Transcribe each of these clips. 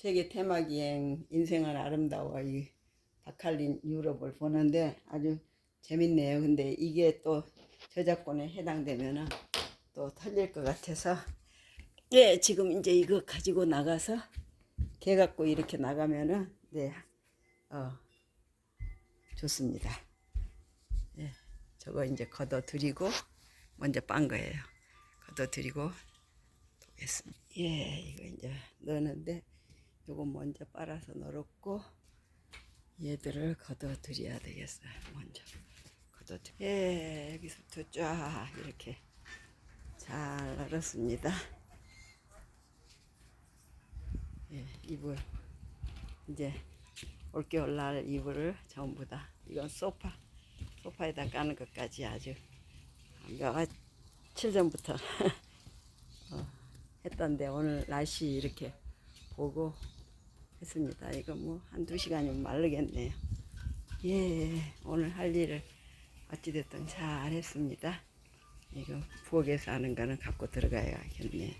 세계 테마기행 인생은 아름다워 이 바칼린 유럽을 보는데 아주 재밌네요. 근데 이게 또 저작권에 해당되면은 또 털릴 것 같아서 예 지금 이제 이거 가지고 나가서 개 갖고 이렇게 나가면은 네어 좋습니다. 예 저거 이제 걷어 드리고 먼저 빤 거예요. 걷어 드리고 보겠습니다. 예 이거 이제 넣는데 요거 먼저 빨아서 널었고 얘들을 걷어 드려야 되겠어요. 먼저 걷어 드. 예 여기서부터 쫙 이렇게 잘 널었습니다. 예 이불 이제 올겨울 날 이불을 전부 다 이건 소파 소파에다 까는 것까지 아주 며칠 전부터 어, 했던데 오늘 날씨 이렇게 보고 했습니다. 이거 뭐 한두 시간이면 마르겠네요. 예, 오늘 할 일을 어찌됐든 잘 했습니다. 이거 부엌에서 하는 거는 갖고 들어가야겠네.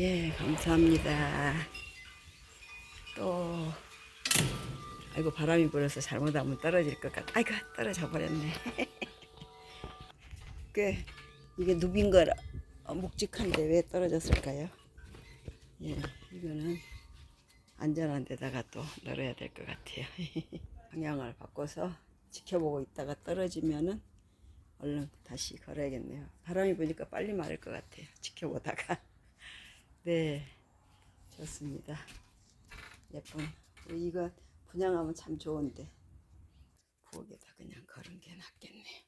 예, 감사합니다. 또, 아이고, 바람이 불어서 잘못하면 떨어질 것 같아. 아이고, 떨어져 버렸네. 꽤, 이게 누빈 거라 어, 묵직한데 왜 떨어졌을까요? 예, 이거는 안전한 데다가 또 널어야 될 것 같아요. 방향을 바꿔서 지켜보고 있다가 떨어지면은 얼른 다시 걸어야겠네요. 바람이 부니까 빨리 마를 것 같아요. 지켜보다가. 네, 좋습니다. 예쁜. 이거 분양하면 참 좋은데 부엌에다 그냥 걸은 게 낫겠네요.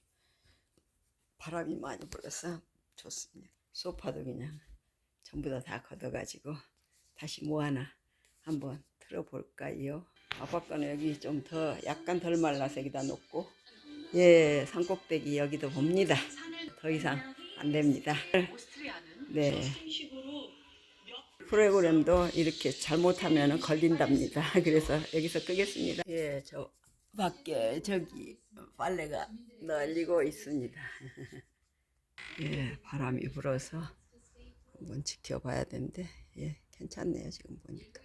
바람이 많이 불어서 좋습니다. 소파도 그냥 전부 다 다 걷어가지고 다시 뭐 하나 한번 틀어볼까요? 아빠 거는 여기 좀 더 약간 덜 말라서 여기다 놓고 예 산꼭대기 여기도 봅니다. 더 이상 안 됩니다. 네 프로그램도 이렇게 잘못하면 걸린답니다. 그래서 여기서 끄겠습니다. 예, 저 밖에 저기 빨래가 널리고 있습니다. 예, 바람이 불어서 한번 지켜봐야 되는데 예, 괜찮네요 지금 보니까.